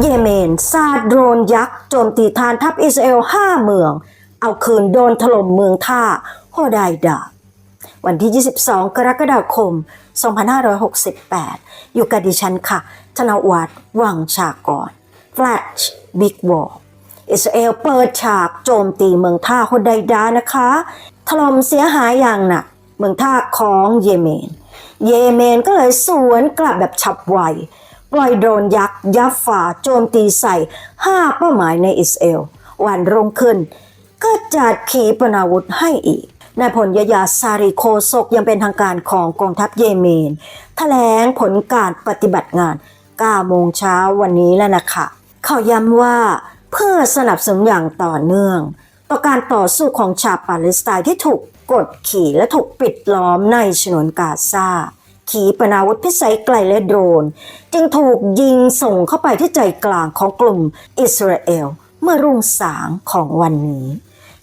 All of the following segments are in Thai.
เยเมนซาดโดรนยักษ์โจมตีฐานทัพอิสราเอล5เมือง เอาคืนโดนถล่มเมืองท่าโฮไดดาวันที่ 22 กรกฎาคม 2568 อยู่กับดิฉันค่ะ ธนวัฒน์วังชากร Flash Big War อิสราเอลเปิดฉากโจมตีเมืองท่าโฮไดดานะคะ ถล่มเสียหายอย่างหนักเมืองท่าของเยเมน เยเมนก็เลยสวนกลับแบบฉับไว ปล่อยโดรนยักษ์ยับฝ่าโจมตีใส่ 5 เป้าหมายในอิสราเอล วันรุ่งขึ้น ก็จัดขีปนาวุธให้อีกนายพลยยาซาริโคศกยังเป็นทางการของกองทัพเยเมนแถลงผลการปฏิบัติงาน 9 โมงเช้าวันนี้แล้วนะคะเขาย้ำว่าเพื่อสนับสนุนอย่างต่อเนื่อง ต่อการต่อสู้ของชาวปาเลสไตน์ที่ถูกกดขี่และถูกปิดล้อมในฉนวนกาซา ขีปนาวุธพิสัยไกลและโดรน จึงถูกยิงส่งเข้าไปที่ใจกลางของกลุ่มอิสราเอล เมื่อรุ่งสางของวันนี้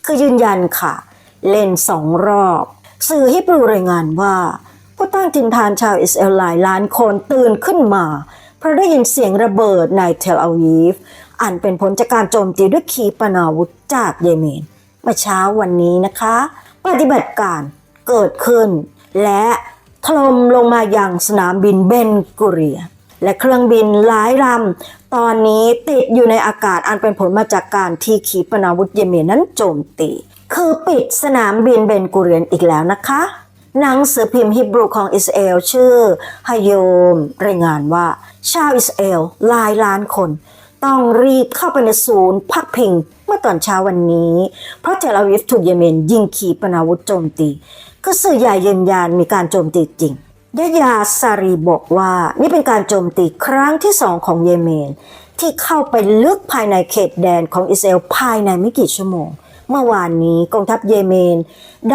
คือยืนยันค่ะ เล่นสองรอบ สื่อฮิบรูรายงานว่า ผู้ตั้งถิ่นฐานชาวอิสราเอลหลายล้านคนตื่นขึ้นมา เพราะได้ยินเสียงระเบิดในเทลอาวีฟอันเป็นผลจากการโจมตีด้วยขีปนาวุธจากเยเมนเมื่อเช้าวันนี้นะคะ ปฏิบัติการเกิดขึ้นและ ถล่มลงมาอยังสนามบินเบนกุเรีย และเครื่องบินหลายลำตอนนี้ติดอยู่ในอากาศอันเป็นผลมาจากการที่ขีปนาวุธเยเมนนั้นโจมตี คือปิดสนามบินเบนกุเรียนอีกแล้วนะคะ หนังสือพิมพ์ฮิบรูของอิสราเอลชื่อฮายโยมรายงานว่า ชาวอิสราเอลหลายล้านคนต้องรีบเข้าไปในศูนย์พักพิงเมื่อตอนเช้าวันนี้ เพราะเทลอาวิฟถูกเยเมนยิงขีปนาวุธโจมตี ก็สื่อใหญ่ยืนยันมีการโจมตีจริงยะยาซารีบอกว่านี่เป็นการโจมตีครั้งที่สองของเยเมน ที่เข้าไปลึกภายในเขตแดนของอิสราเอลภายในไม่กี่ชั่วโมง เมื่อวานนี้กองทัพเยเมน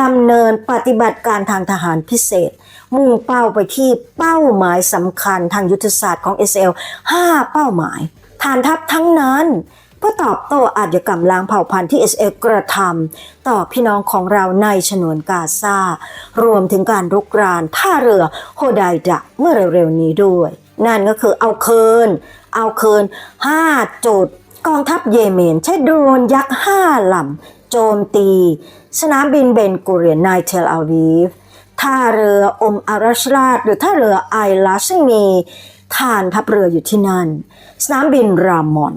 ดำเนินปฏิบัติการทางทหารพิเศษ มุ่งเป้าไปที่เป้าหมายสำคัญทางยุทธศาสตร์ของอิสราเอล5เป้าหมายฐานทัพทั้งนั้น เพื่อตอบโต้อาชญากรรมล้างเผ่าพันธุ์ที่เอสเอกระทำต่อพี่น้องของเราในฉนวนกาซา รวมถึงการรุกรานท่าเรือโฮไดดะเมื่อเร็วๆนี้ด้วย นั่นก็คือเอาคืน เอาคืน 5 จุด กองทัพเยเมนใช้โดรนยักษ์5ลำโจมตี สนามบินเบนกูเรียนในเทลอาวีฟท่าเรืออมอาราชราช หรือท่าเรือไอลาซึ่งมีฐานทัพเรืออยู่ที่นั่น สนามบินรามอน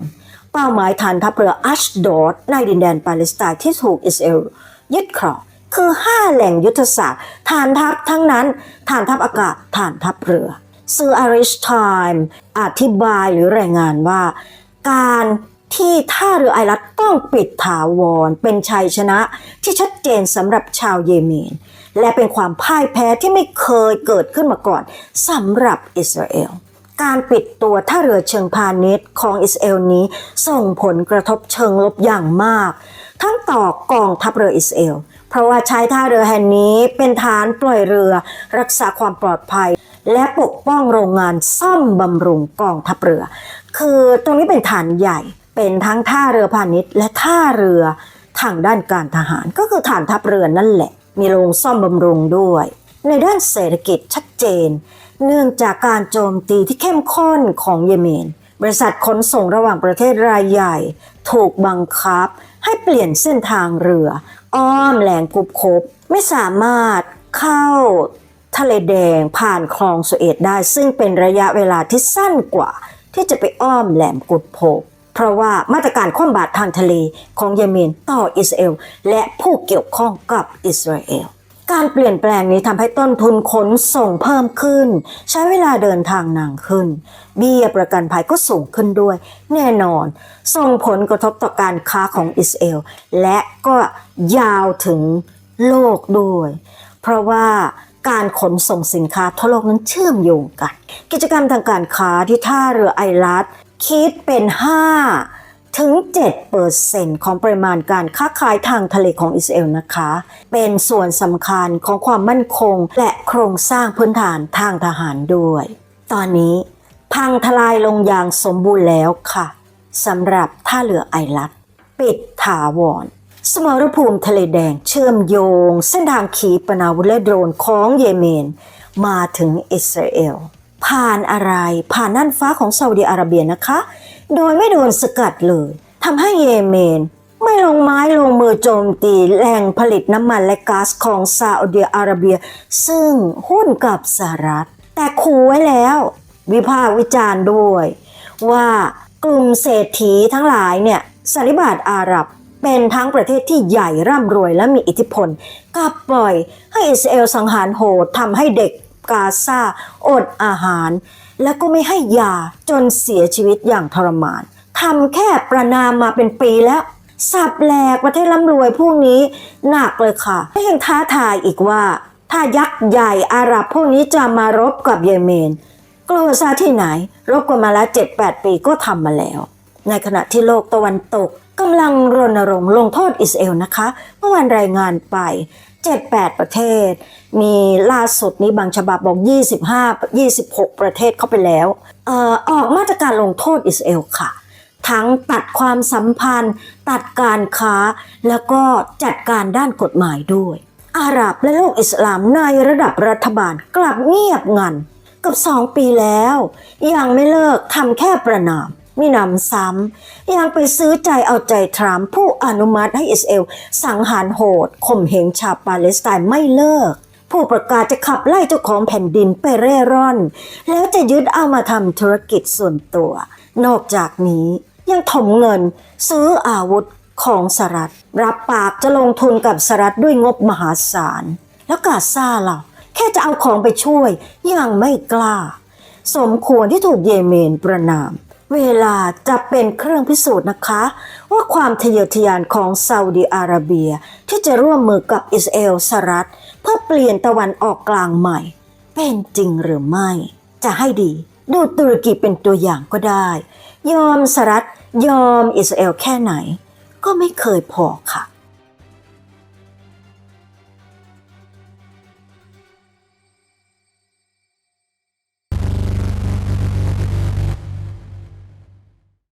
เป้าหมายฐานทัพเรืออัชดอดในดินแดนปาเลสไตน์ที่ถูกอิสราเอลยึดครองคือ 5 แหล่งยุทธศาสตร์ฐานทัพทั้งนั้นฐานทัพอากาศฐานทัพเรือสื่ออาริชไทม์อธิบายหรือรายงานว่า การที่ท่าเรือไอรัตต้องปิดถาวร เป็นชัยชนะที่ชัดเจนสำหรับชาวเยเมน และเป็นความพ่ายแพ้ที่ไม่เคยเกิดขึ้นมาก่อนสำหรับอิสราเอล การปิดตัวท่าเรือเชิงพาณิชย์ของอิสราเอลนี้ส่งผลกระทบเชิงลบอย่างมาก ทั้งต่อกองทัพเรืออิสราเอล เพราะว่าใช้ท่าเรือแห่งนี้เป็นฐานปล่อยเรือรักษาความปลอดภัย และปกป้องโรงงานซ่อมบำรุงกองทัพเรือ คือตรงนี้เป็นฐานใหญ่เป็นทั้งท่าเรือพาณิชย์ และท่าเรือทางด้านการทหารก็คือฐานทัพเรือนั่นแหละ มีโรงซ่อมบำรุงด้วย ในด้านเศรษฐกิจชัดเจน เนื่องจากการโจมตีที่เข้มข้นของเยเมน บริษัทขนส่งระหว่างประเทศรายใหญ่ ถูกบังคับ ให้เปลี่ยนเส้นทางเรือ อ้อมแหลงกุบคบ ไม่สามารถเข้าทะเลแดงผ่านคลองสุเอตได้ ซึ่งเป็นระยะเวลาที่สั้นกว่า ที่จะไปอ้อมแหลมกุดโพเพราะว่ามาตรการคว่ำบาตรทางทะเลของเยเมนต่ออิสราเอลและผู้เกี่ยวข้องกับอิสราเอล การเปลี่ยนแปลงนี้ทำให้ต้นทุนขนส่งเพิ่มขึ้น ใช้เวลาเดินทางนานขึ้น เบี้ยประกันภัยก็สูงขึ้นด้วย แน่นอน ส่งผลกระทบต่อการค้าของอิสราเอลและก็ยาวถึงโลกด้วย เพราะว่าการขนส่งสินค้าทั่วโลกนั้นเชื่อมโยงกัน กิจกรรมทางการค้าที่ท่าเรือไอรัสคิดเป็น 5 ถึง 7%ของปริมาณการค้าขายทางทะเลของอิสราเอลนะคะ เป็นส่วนสำคัญของความมั่นคงและโครงสร้างพื้นฐานทางทหารด้วย ตอนนี้พังทลายลงอย่างสมบูรณ์แล้วค่ะสำหรับท่าเรือไอรัสปิดถาวรสมรภูมิทะเลแดงเชื่อมโยง เส้นทางขีปนาวุธและโดรนของเยเมน มาถึงอิสราเอลผ่านอะไรผ่านน่านฟ้าของซาอุดิอาระเบียนะคะ โดยไม่โดนสกัดเลยทำให้เยเมน ไม่ลงไม้ลงมือโจมตีแหล่งผลิตน้ำมันและก๊าซของซาอุดิอาระเบีย ซึ่งหุ้นกับสหรัฐ แต่ขู่ไว้แล้ว วิพากษ์วิจารณ์ด้วย ว่ากลุ่มเศรษฐีทั้งหลายเนี่ยสันนิบาตอาหรับเป็นทั้งประเทศที่ใหญ่ร่ำรวยและมีอิทธิพลกลับปล่อยให้อิสราเอลสังหารโหดทำให้เด็ก กาซาอดอาหาร และก็ไม่ให้ยาจนเสียชีวิตอย่างทรมานทำแค่ประนามมาเป็นปีแล้ว สับแหลกประเทศร่ำรวยพวกนี้หนักเลยค่ะและยังท้าทายอีกว่า ถ้ายักษ์ใหญ่อาหรับพวกนี้จะมารบกับเยเมนกลัวซะที่ไหน รบกันมาแล้ว7-8ปีก็ทำมาแล้ว ในขณะที่โลกตะวันตกกำลังรณรงค์ลงโทษอิสราเอลนะคะ เมื่อวันรายงานไป 7-8 ประเทศ มีล่าสุดนี้บางฉบับบอก 25 26 ประเทศเข้าไปแล้วอออกมาตรการลงโทษอิสราเอลค่ะ ทั้งตัดความสัมพันธ์ ตัดการค้า แล้วก็จัดการด้านกฎหมายด้วย อาหรับและโลกอิสลามในระดับรัฐบาลกลับเงียบงันกับสองปีแล้ว ยังไม่เลิกทำแค่ประนาม มีนำซ้ำยังไปซื้อใจเอาใจทรัมป์ผู้อนุมัติให้อิสราเอลสังหารโหดข่มเหงชาวปาเลสไตน์ไม่เลิก ผู้ประกาศจะขับไล่เจ้าของแผ่นดินไปเร่ร่อน แล้วจะยึดเอามาทำธุรกิจส่วนตัว นอกจากนี้ยังถมเงินซื้ออาวุธของสหรัฐ รับปากจะลงทุนกับสหรัฐด้วยงบมหาศาล แล้วกาซาเราแค่จะเอาของไปช่วยยังไม่กล้า สมควรที่ถูกเยเมนประนาม เวลาจะเป็นเครื่องพิสูจน์นะคะ ว่าความทะเยอทะยานของซาอุดีอาระเบีย ที่จะร่วมมือกับอิสราเอลสหรัฐเพื่อเปลี่ยนตะวันออกกลางใหม่ เป็นจริงหรือไม่ จะให้ดี ดูตุรกีเป็นตัวอย่างก็ได้ ยอมสหรัฐยอมอิสราเอลแค่ไหน ก็ไม่เคยพอค่ะ